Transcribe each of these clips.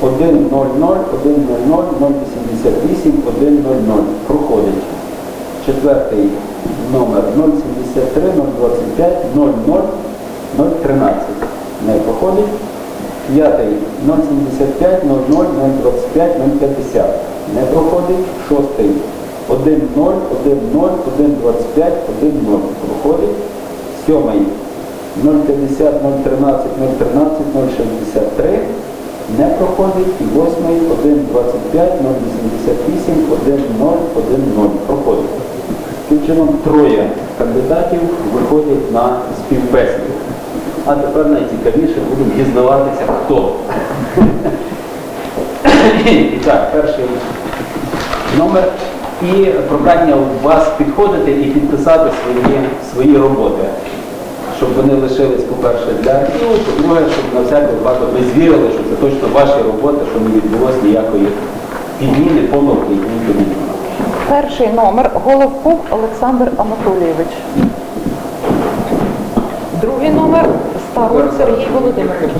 номер 100 100 088 100 проходить. Четвертий номер 073 025 00 013 не проходить. П'ятий 075 00 025 050 не проходить. Шостий 1 0 1 0 1 25 1 0 проходить. Сьомий 050 013 013 063 не проходить. І восьмий 1 25 088 1 0 1 0 проходить. Таким чином троє кандидатів виходять на співбесіду. А тепер найцікавіше будемо дізнаватися, хто. І так, перший номер. І прохання у вас підходити і підписати свої, свої роботи, щоб вони лишились, по-перше, для архіву, по-друге, щоб на всякий випадок ви звірили, що це точно ваші роботи, що не відбулося ніякої підміни, помилки і тому. Перший номер Головков Олександр Анатолійович. Другий номер Старун Сергій Володимирович.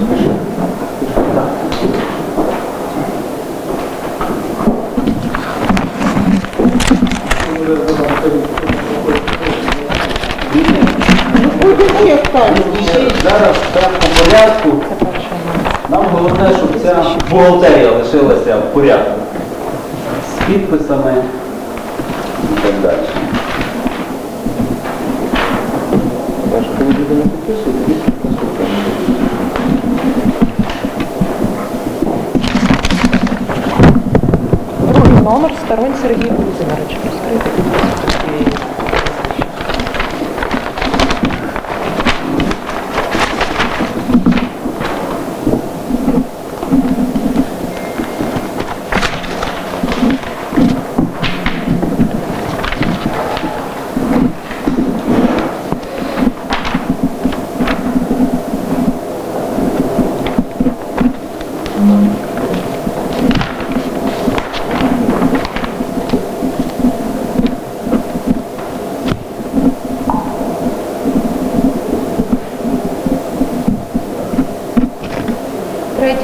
Зараз так по порядку. Номер. Нам головне, щоб ця бухгалтерія лишилася в порядку. З підписами і так далі. Я ж коли люди не підписують, тоді підписують. Другий номер Старун Сергій Володимирович. Розкрийте, будь ласка, своє прізвище.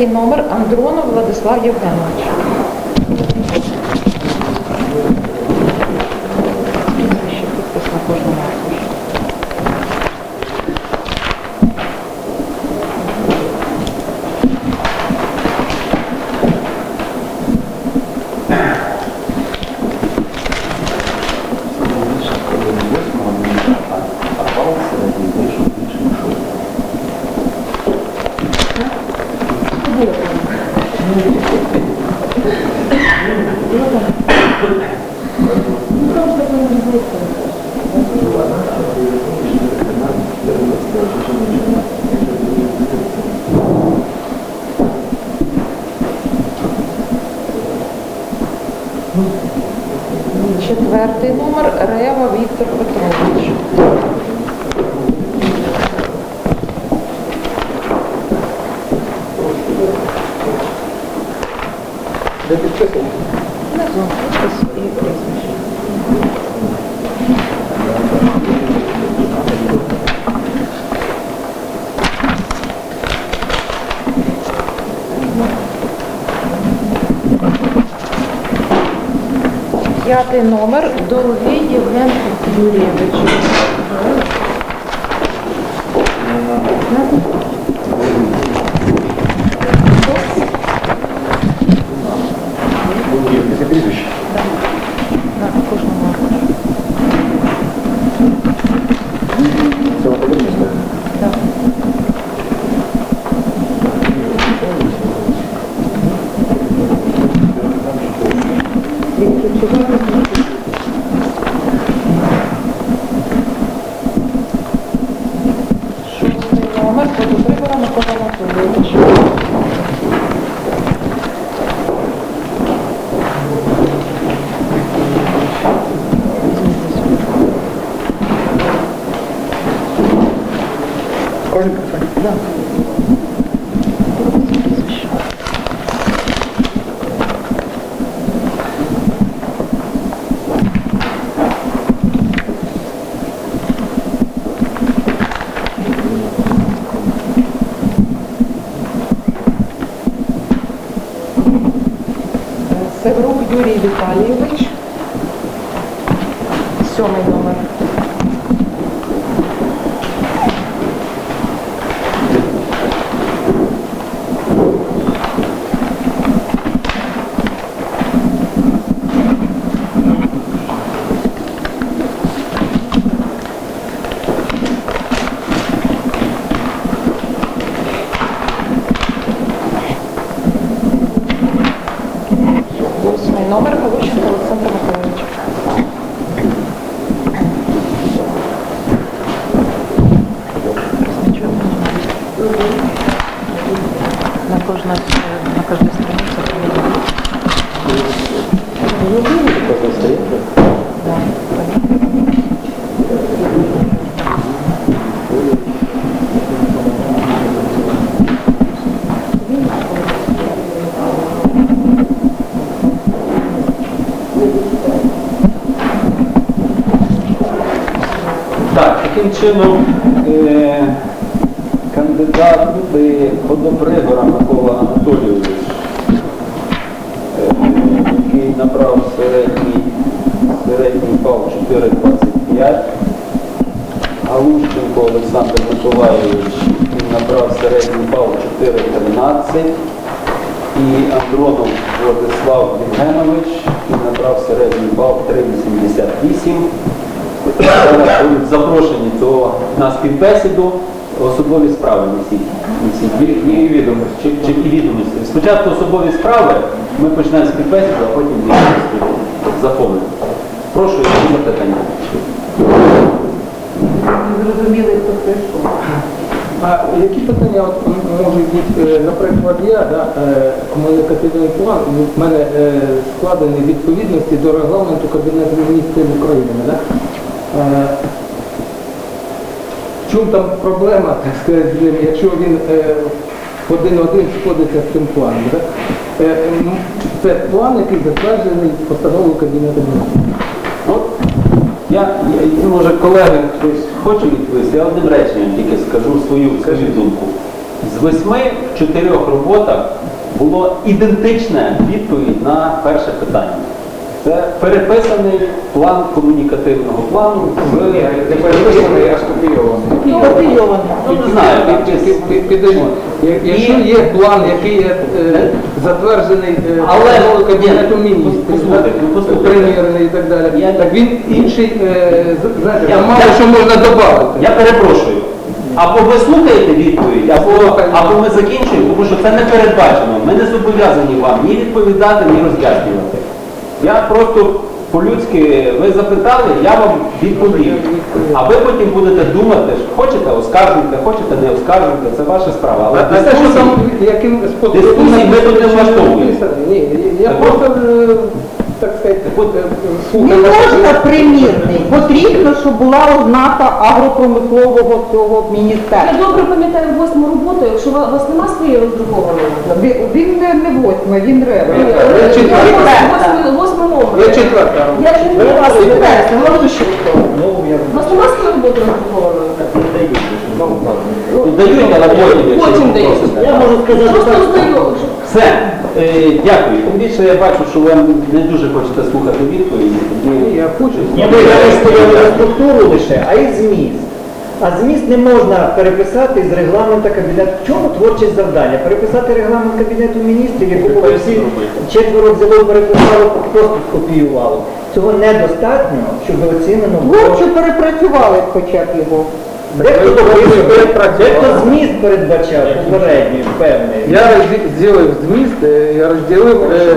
Третій номер Андронов Владислав Євгенович. Прізвище, підпис на кожному аркуші. Більше, коли не восьмого, не а, а бал середній вийшов більше, ніж шостого. Четвертий номер Рева Віктор Петрович. І прізвище. П'ятий номер Долгий Євген Юрійович. Спасибо. Yuri Vitalyevich, esse homem чином е, кандидат Водопригора Микола Анатолійович, е, який набрав середній, середній бал 4,25. Галущенко Олександр Миколайович він набрав середній бал 4,13. І Андронов Владислав Євгенович він набрав середній бал 3,88. Будуть запрошені до на співбесіду особові справи несіть. несіть. І, і відомості. Чи, чи і відомості. Спочатку особові справи, ми починаємо співбесіду, а потім відомості заповнити. Прошу, які запитання. Зрозуміли, хто прийшов. А які питання от, можуть бути, е, наприклад, я, да, е, комунікативний план, в мене е, складений відповідності до регламенту Кабінету міністрів України. Да? Е, В чому там проблема, так сказати, з ним, якщо він е, один-один сходиться з цим планом? Да? Е, Це план, який затверджений постановою Кабінету міністрів. Я, я, може колеги хтось хоче відповісти, я одним реченням тільки скажу свою, свою думку. З восьми в чотирьох роботах було ідентичне відповідь на перше питання. Це переписаний план комунікативного плану Не переписаний, а скопійований. Копійовано. ну, не знаю, Якщо є план, який є е, затверджений е, Але, Кабінету ну, міністрів, ну, прем'єрний і так далі, так він інший, е, там мало що можна додати. Я перепрошую. Або ви слухаєте відповідь, або, або ми закінчуємо, тому що це не передбачено. Ми не зобов'язані вам ні відповідати, ні роз'яснювати. Я просто по-людськи, ви запитали, я вам відповів. А ви потім будете думати, що хочете оскаржуйте, хочете не оскаржуйте, це ваша справа. Але А дискусії- там яким способом... Дискусії ми тут не влаштовуємо. Ні, я просто, е, Не можна примірний. Потрібно, щоб була ознака агропромислового цього міністерства. Я добре пам'ятаю восьму роботу, якщо у вас нема своєї роздрукованої. Він- не, не восьма, він. Я четвертий. Восьмий номер. Я четверта. Я ж не вас не четверта, ще У вас нема своєї роботи роздрукованої? Ну, дають, але потім. якщо Потім. Я можу сказати, просто здаю. Все, дякую. Тим більше я бачу, що ви не дуже хочете слухати відповіді. Ні, Я хочу. Ні, ми зараз стояли структуру лише, а й зміст. А зміст не можна переписати з регламенту кабінету. В чому творчість завдання? Переписати регламент кабінету міністрів, яку всі четверо взяло, переписали, просто скопіювали. Цього недостатньо, щоб оцінено було. Лучше перепрацювали хоча б його. Дехто дехто зміст передбачав попередній, певний. Я розділив зміст, е, я розділив... е,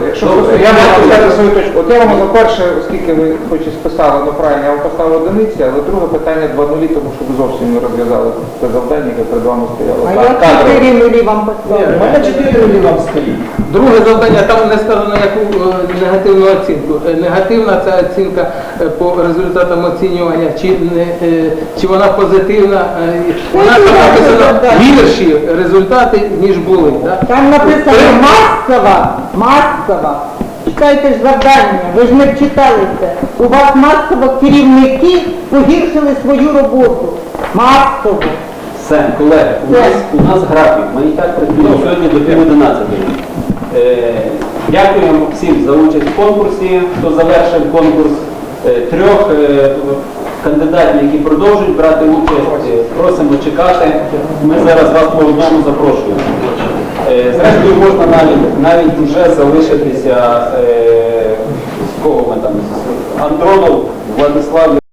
я можу сказати свою точку. От я вам за перше, оскільки ви хоч і списали, ну правильно, я вам поставив одиниці, але друге питання два нулі, тому що ви зовсім не розв'язали це завдання, яке перед вами стояло. А я чотири нулі вам У мене чотири нулі вам стоїть. Друге завдання, там не сказано яку е, негативну оцінку. Негативна це оцінка по результатам оцінювання, чи, не, чи вона позитивна. Е, Вона там гірші результати, ніж були. Да? Там написано масова, масова. Читайте ж завдання, ви ж не вчитали це. У вас масово керівники погіршили свою роботу. Масово. все, колеги, у нас, у нас графік. Ми і так працюємо сьогодні до пів одинадцятої. Е, Дякуємо всім за участь в конкурсі. Хто завершив конкурс Е, трьох е, кандидатів, які продовжують брати участь, е, просимо чекати. Ми зараз вас по одному запрошуємо. Е, Зрештою, можна навіть навіть вже залишитися е, з кого ми там Андронов Владислав.